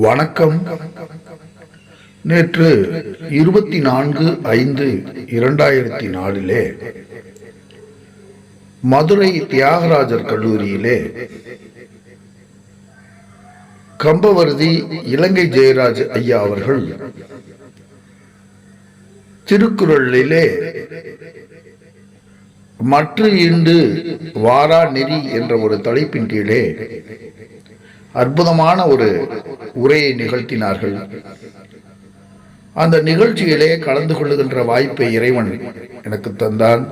வணக்கம். நேற்று இருபத்தி நான்கு ஐந்து இரண்டாயிரத்தி நாலிலே மதுரை தியாகராஜர் கல்லூரியிலே கம்பவரதி இலங்கை ஜெயராஜ் ஐயா அவர்கள் திருக்குறளிலே மற்ற இண்டு வாரா நெறி என்ற ஒரு தலைப்பின் கீழே அற்புதமான ஒரு உரையை நிகழ்த்தினார்கள். அந்த நிகழ்ச்சியிலே கலந்து கொள்ளுகின்ற வாய்ப்பை இறைவன் எனக்கு தந்தான்.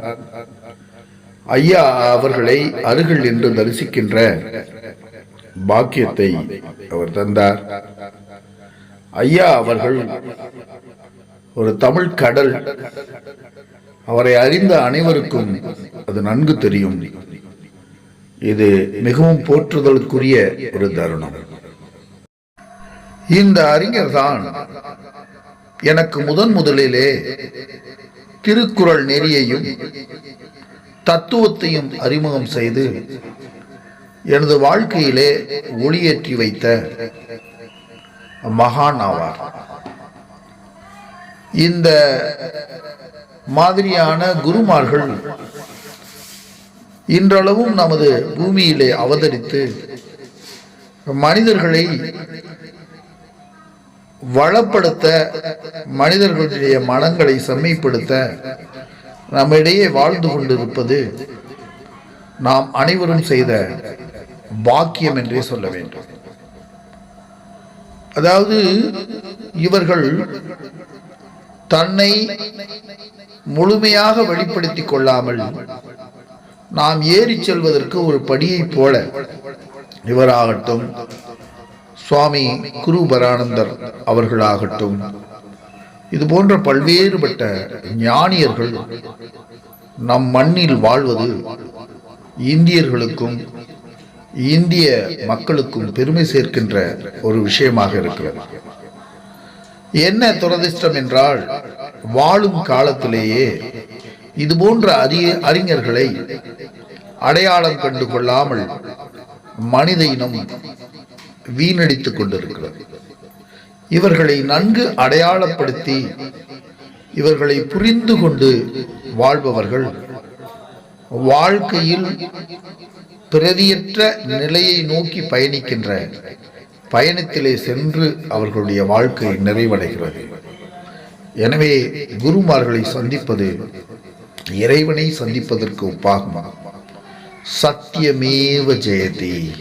ஐயா அவர்களை அருகில் நின்று தரிசிக்கின்ற பாக்கியத்தை அவர் தந்தார். ஐயா அவர்கள் ஒரு தமிழ் கடல். அவரை அறிந்த அனைவருக்கும் அது நன்கு தெரியும். இது மிகவும் போற்றுதலுக்குரிய ஒரு தருணம். இந்த அறிஞர் தான் எனக்கு முதன் முதலிலே திருக்குறள் நெறியையும் தத்துவத்தையும் அறிமுகம் செய்து எனது வாழ்க்கையிலே ஒளியேற்றி வைத்த மகான் ஆவார். இந்த மாதிரியான குருமார்கள் இன்றளவும் நமது பூமியிலே அவதரித்து மனிதர்களை வளப்படுத்த மனிதர்களுடைய மனங்களை செம்மைப்படுத்த நம்மிடையே வாழ்ந்து கொண்டிருப்பது நாம் அனைவரும் செய்த பாக்கியம் என்றே சொல்ல வேண்டும். அதாவது இவர்கள் தன்னை முழுமையாக வெளிப்படுத்திக் கொள்ளாமல் நாம் ஏறி செல்வதற்கு ஒரு படியைப் போல இவராகட்டும் சுவாமி குருபரானந்தர் அவர்களாகட்டும். இது போன்ற பல்வேறுபட்ட ஞானியர்கள் நம் மண்ணில் வாழ்வது இந்தியர்களுக்கும் இந்திய மக்களுக்கும் பெருமை சேர்க்கின்ற ஒரு விஷயமாக இருக்கிறது. என்ன துரதிர்ஷ்டம் என்றால் வாழும் காலத்திலேயே இது போன்ற அரிய அறிஞர்களை அடையாளம் கண்டு கொள்ளாமல் மனித இனம் வீணடித்துக் கொண்டிருக்கிறது. இவர்களை நன்கு அடையாளப்படுத்தி இவர்களை புரிந்து கொண்டு வாழ்பவர்கள் வாழ்க்கையில் பிரதியற்ற நிலையை நோக்கி பயணிக்கின்ற பயணத்திலே சென்று அவர்களுடைய வாழ்க்கை நிறைவடைகிறது. எனவே குருமார்களை சந்திப்பது இறைவனை சந்திப்பதற்கு ஒப்பாகும் சத்தியமேவ ஜெயதி.